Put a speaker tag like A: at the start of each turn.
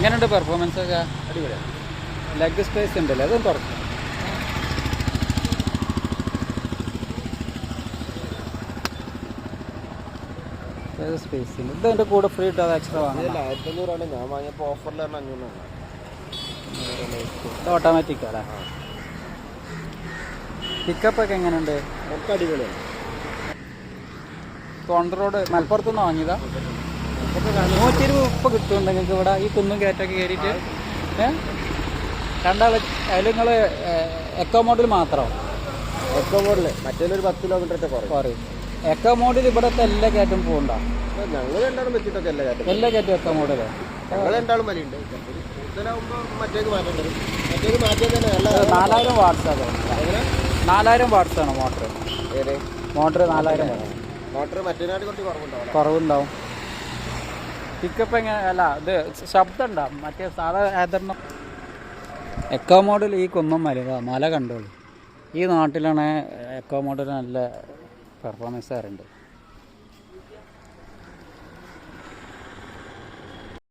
A: എങ്ങനെയുണ്ട് പെർഫോമൻസ് ഒക്കെ?
B: അടിപൊളിയാണ്
A: ലെഗ് സ്പേസ് ഉണ്ടല്ലേ? അതും തുറക്കും. സ്പേസ് ഉണ്ട് ഇത് എന്റെ കൂടെ ഫ്രീ ഇട്ടോ അത് എക്സ്ട്രാ
B: ഇതല്ല ആയിരത്തി അഞ്ഞൂറാണ് ഞാൻ വാങ്ങിയപ്പോൾ ഓഫറിൽ തന്നെ അഞ്ഞൂറാണ്
A: ഇത് ഓട്ടോമാറ്റിക് അല്ലേ പിക്കപ്പ് ഒക്കെ എങ്ങനെയുണ്ട്?
B: ഒക്കെ അടിപൊളിയാണ്.
A: തൊണ്ട റോഡ് മലപ്പുറത്ത് ഉപ്പ് കിട്ടും നിങ്ങൾക്ക് ഇവിടെ ഈ കുന്നും കയറ്റൊക്കെ കയറിയിട്ട്. ഏഹ് രണ്ടാൾ അതിൽ നിങ്ങൾ എക്കോ മോഡിൽ മാത്രം?
B: എക്കോ മോഡൽ മറ്റേലൊരു പത്ത് കിലോമീറ്റർ കുറയും.
A: എക്കോ മോഡിൽ ഇവിടുത്തെ എല്ലാ കയറ്റും പോകണ്ട
B: ഞങ്ങൾ രണ്ടാളും വെച്ചിട്ടൊക്കെ അല്ല കാര്യം
A: എല്ലാ കയറ്റും എക്കോ മോഡിൽ
B: ഞങ്ങൾ രണ്ടാളും വലിയുണ്ട് കൂടുതലാവുമ്പോൾ മറ്റേക്ക് മാറ്റേണ്ടി വരും മറ്റേക്ക് മാറ്റിയാൽ തന്നെ നല്ല
A: നാലായിരം
B: എങ്ങനെ?
A: നാലായിരം വാട്ട്സ് ആണ് മോട്ടർ മോട്ടർ നാലായിരം
B: മോട്ടർ മറ്റേ കുറച്ച് കുറവുണ്ടാവും.
A: കുറവുണ്ടാവും. പിക്കപ്പ് എങ്ങനെ? അല്ല ഇത് ശബ്ദം ഉണ്ടാവും മറ്റേ സാധാ ആദരണം എക്കോ മോഡൽ ഈ കുന്നം മല മല കണ്ടോളൂ. ഈ നാട്ടിലാണ് എക്കോ മോഡൽ നല്ല പെർഫോമൻസ് ആറുണ്ട്